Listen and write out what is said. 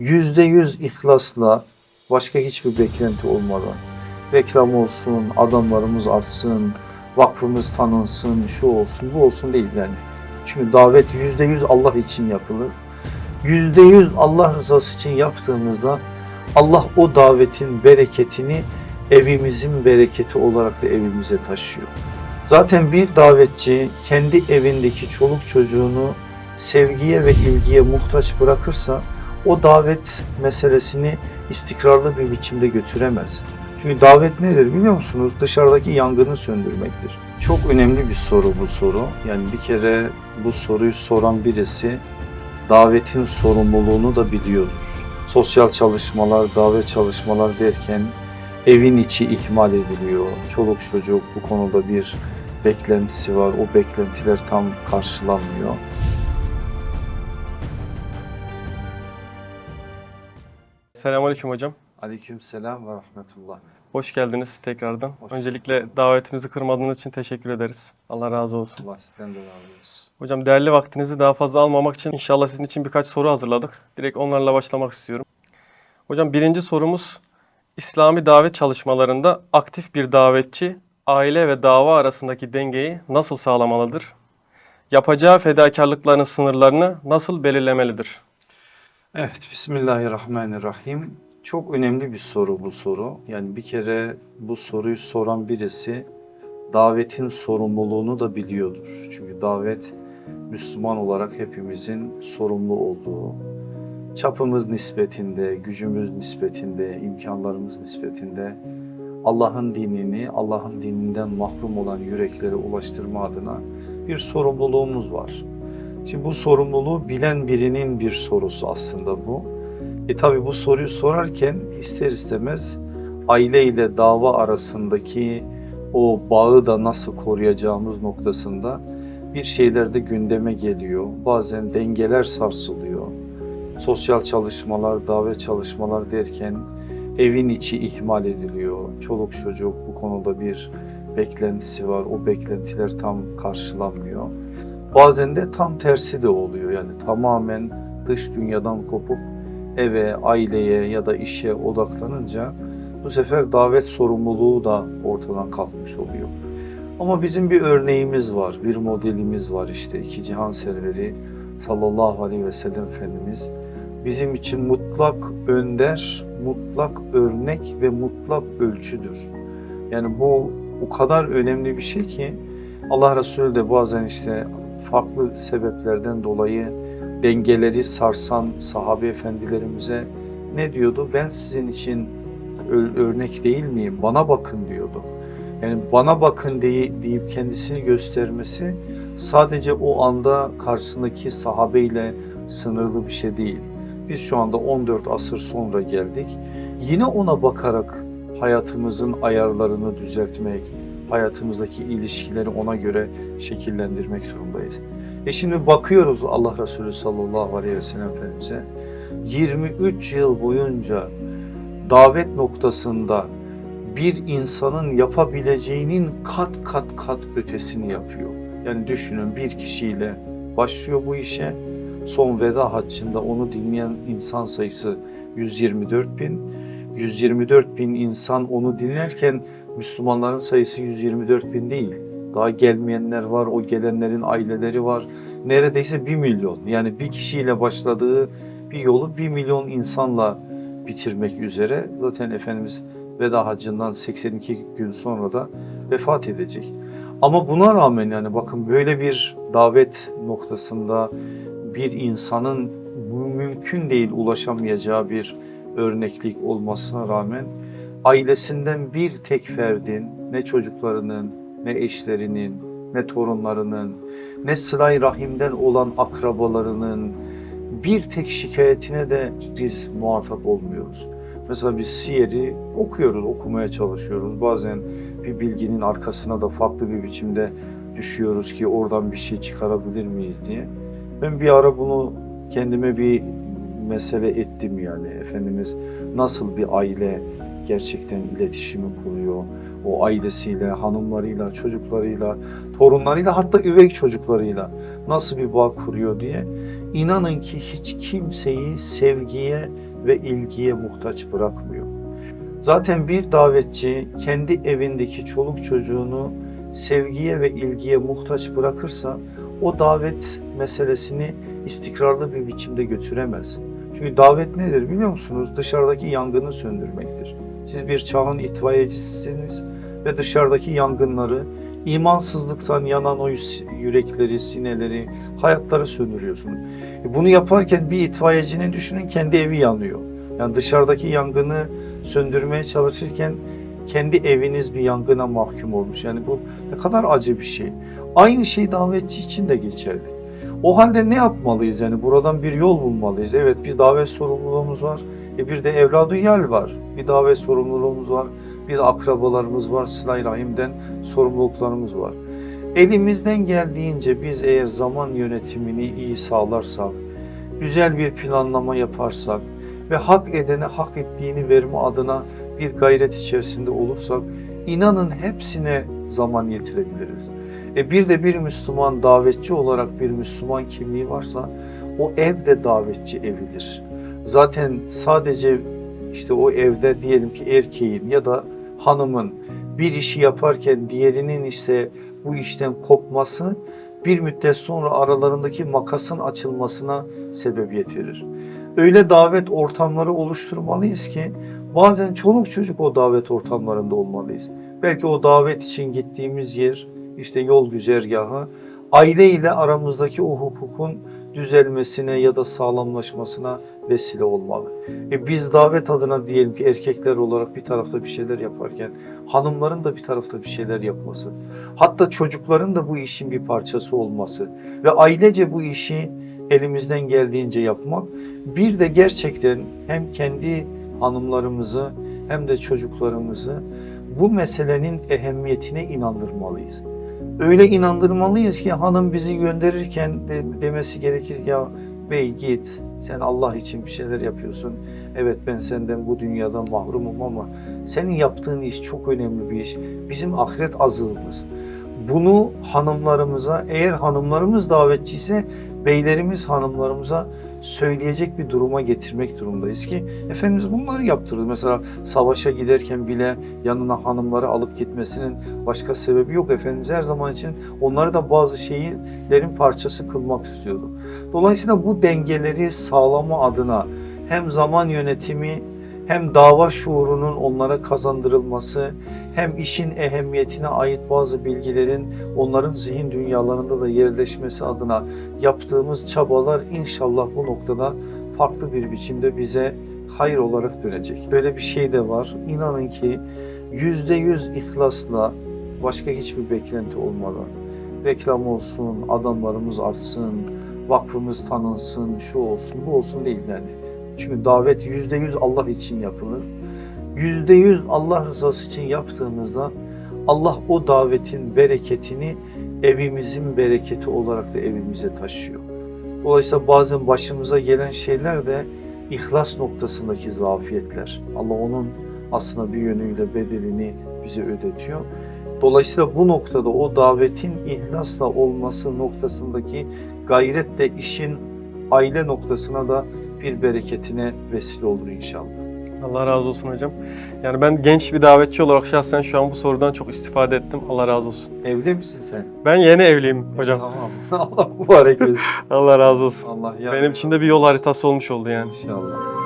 yüzde yüz ihlasla başka hiçbir beklenti olmadan reklam olsun, adamlarımız artsın, vakfımız tanınsın, şu olsun, bu olsun değil yani. Çünkü davet yüzde yüz Allah için yapılır. Yüzde yüz Allah rızası için yaptığımızda Allah o davetin bereketini evimizin bereketi olarak da evimize taşıyor. Zaten bir davetçi kendi evindeki çoluk çocuğunu sevgiye ve ilgiye muhtaç bırakırsa o davet meselesini istikrarlı bir biçimde götüremez. Çünkü davet nedir biliyor musunuz? Dışarıdaki yangını söndürmektir. Çok önemli bir soru bu soru. Yani bir kere bu soruyu soran birisi davetin sorumluluğunu da biliyordur. Sosyal çalışmalar, davet çalışmalar derken evin içi ihmal ediliyor. Çoluk çocuk bu konuda bir beklentisi var. O beklentiler tam karşılanmıyor. Selamünaleyküm hocam. Aleykümselam ve rahmetullah. Hoş geldiniz tekrardan. Hoş Öncelikle davetimizi kırmadığınız için teşekkür ederiz. Allah razı olsun. Allah sizden de razı olsun. Hocam değerli vaktinizi daha fazla almamak için inşallah sizin için birkaç soru hazırladık. Direkt onlarla başlamak istiyorum. Hocam birinci sorumuz İslami davet çalışmalarında aktif bir davetçi aile ve dava arasındaki dengeyi nasıl sağlamalıdır? Yapacağı fedakarlıkların sınırlarını nasıl belirlemelidir? Evet, Bismillahirrahmanirrahim. Çok önemli bir soru bu soru. Yani bir kere bu soruyu soran birisi davetin sorumluluğunu da biliyordur. Çünkü davet Müslüman olarak hepimizin sorumlu olduğu, çapımız nispetinde, gücümüz nispetinde, imkanlarımız nispetinde Allah'ın dinini, Allah'ın dininden mahrum olan yüreklere ulaştırma adına bir sorumluluğumuz var. Şimdi bu sorumluluğu bilen birinin bir sorusu aslında bu. E tabi bu soruyu sorarken ister istemez aile ile dava arasındaki o bağı da nasıl koruyacağımız noktasında bir şeyler de gündeme geliyor. Bazen dengeler sarsılıyor. Sosyal çalışmalar, davet çalışmalar derken evin içi ihmal ediliyor. Çoluk çocuk bu konuda bir beklentisi var. O beklentiler tam karşılanmıyor. Bazen de tam tersi de oluyor. Yani tamamen dış dünyadan kopup eve, aileye ya da işe odaklanınca bu sefer davet sorumluluğu da ortadan kalkmış oluyor. Ama bizim bir örneğimiz var, bir modelimiz var işte iki cihan serveri sallallahu aleyhi ve sellem Efendimiz bizim için mutlak önder, mutlak örnek ve mutlak ölçüdür. Yani bu o kadar önemli bir şey ki Allah Resulü de bazen işte farklı sebeplerden dolayı dengeleri sarsan sahabe efendilerimize ne diyordu? Ben sizin için örnek değil miyim? Bana bakın diyordu. Yani bana bakın diye, deyip kendisini göstermesi sadece o anda karşısındaki sahabeyle sınırlı bir şey değil. Biz şu anda 14 asır sonra geldik. Yine ona bakarak hayatımızın ayarlarını düzeltmek, hayatımızdaki ilişkileri ona göre şekillendirmek durumdayız. E şimdi bakıyoruz Allah Resulü sallallahu aleyhi ve sellem Efendimiz'e 23 yıl boyunca davet noktasında bir insanın yapabileceğinin kat kat kat ötesini yapıyor. Yani düşünün bir kişiyle başlıyor bu işe. Son veda haccında onu dinleyen insan sayısı 124 bin. 124 bin insan onu dinlerken Müslümanların sayısı 124 bin değil. Daha gelmeyenler var, o gelenlerin aileleri var. Neredeyse 1 milyon. Yani bir kişiyle başladığı bir yolu 1 milyon insanla bitirmek üzere. Zaten Efendimiz veda haccından 82 gün sonra da vefat edecek. Ama buna rağmen yani bakın böyle bir davet noktasında bir insanın mümkün değil ulaşamayacağı bir örneklik olmasına rağmen ailesinden bir tek ferdin ne çocuklarının ne eşlerinin ne torunlarının ne sılay rahimden olan akrabalarının bir tek şikayetine de biz muhatap olmuyoruz. Mesela biz Siyer'i okuyoruz, okumaya çalışıyoruz. Bazen bir bilginin arkasına da farklı bir biçimde düşüyoruz ki oradan bir şey çıkarabilir miyiz diye. Ben bir ara bunu kendime bir mesele ettim yani. Efendimiz nasıl bir aile gerçekten iletişimi kuruyor. O ailesiyle, hanımlarıyla, çocuklarıyla, torunlarıyla hatta üvey çocuklarıyla nasıl bir bağ kuruyor diye inanın ki hiç kimseyi sevgiye ve ilgiye muhtaç bırakmıyor. Zaten bir davetçi kendi evindeki çoluk çocuğunu sevgiye ve ilgiye muhtaç bırakırsa o davet meselesini istikrarlı bir biçimde götüremez. Çünkü davet nedir biliyor musunuz? Dışarıdaki yangını söndürmektir. Siz bir çağın itfaiyecisiniz ve dışarıdaki yangınları imansızlıktan yanan o yürekleri, sineleri, hayatları söndürüyorsunuz. E Bunu yaparken bir itfaiyecinin düşünün kendi evi yanıyor. Yani dışarıdaki yangını söndürmeye çalışırken kendi eviniz bir yangına mahkum olmuş. Yani bu ne kadar acı bir şey. Aynı şey davetçi için de geçerli. O halde ne yapmalıyız? Yani buradan bir yol bulmalıyız. Evet bir davet sorumluluğumuz var. E bir de evladı yal var. Bir davet sorumluluğumuz var. Bir de akrabalarımız var. Sıla-i Rahim'den sorumluluklarımız var. Elimizden geldiğince biz eğer zaman yönetimini iyi sağlarsak, güzel bir planlama yaparsak ve hak edene hak ettiğini verme adına bir gayret içerisinde olursak inanın hepsine zaman yetirebiliriz. E bir de bir Müslüman davetçi olarak bir Müslüman kimliği varsa o ev de davetçi evidir. Zaten sadece işte o evde diyelim ki erkeğin ya da hanımın bir işi yaparken diğerinin işte bu işten kopması bir müddet sonra aralarındaki makasın açılmasına sebebiyet verir. Öyle davet ortamları oluşturmalıyız ki bazen çoluk çocuk o davet ortamlarında olmalıyız. Belki o davet için gittiğimiz yer işte yol güzergahı aile ile aramızdaki o hukukun düzelmesine ya da sağlamlaşmasına vesile olmalı. E biz davet adına diyelim ki erkekler olarak bir tarafta bir şeyler yaparken hanımların da bir tarafta bir şeyler yapması, hatta çocukların da bu işin bir parçası olması ve ailece bu işi elimizden geldiğince yapmak bir de gerçekten hem kendi hanımlarımızı hem de çocuklarımızı bu meselenin ehemmiyetine inandırmalıyız. Öyle inandırmalıyız ki hanım bizi gönderirken de, demesi gerekir ya bey git sen Allah için bir şeyler yapıyorsun. Evet ben senden bu dünyadan mahrumum ama senin yaptığın iş çok önemli bir iş. Bizim ahiret azığımız. Bunu hanımlarımıza eğer hanımlarımız davetçiyse beylerimiz hanımlarımıza söyleyecek bir duruma getirmek durumdayız ki Efendimiz bunları yaptırır. Mesela savaşa giderken bile yanına hanımları alıp gitmesinin başka sebebi yok. Efendimiz her zaman için onları da bazı şeylerin parçası kılmak istiyordu. Dolayısıyla bu dengeleri sağlama adına hem zaman yönetimi hem dava şuurunun onlara kazandırılması, hem işin ehemmiyetine ait bazı bilgilerin onların zihin dünyalarında da yerleşmesi adına yaptığımız çabalar inşallah bu noktada farklı bir biçimde bize hayır olarak dönecek. Böyle bir şey de var. İnanın ki yüzde yüz ihlasla başka hiçbir beklenti olmadan reklam olsun, adamlarımız artsın, vakfımız tanınsın, şu olsun, bu olsun değil yani. Çünkü davet yüzde yüz Allah için yapılır. Yüzde yüz Allah rızası için yaptığımızda Allah o davetin bereketini evimizin bereketi olarak da evimize taşıyor. Dolayısıyla bazen başımıza gelen şeyler de ihlas noktasındaki zafiyetler. Allah onun aslında bir yönüyle bedelini bize ödetiyor. Dolayısıyla bu noktada o davetin ihlasla olması noktasındaki gayret de işin aile noktasına da bir bereketine vesile olur inşallah. Allah razı olsun hocam. Yani ben genç bir davetçi olarak şahsen şu an bu sorudan çok istifade ettim. Allah razı olsun. Evde misin sen? Ben yeni evliyim hocam. Tamam. Allah mübarek etsin. Allah razı olsun. Allah ya. Benim için de bir yol haritası olmuş oldu yani. İnşallah.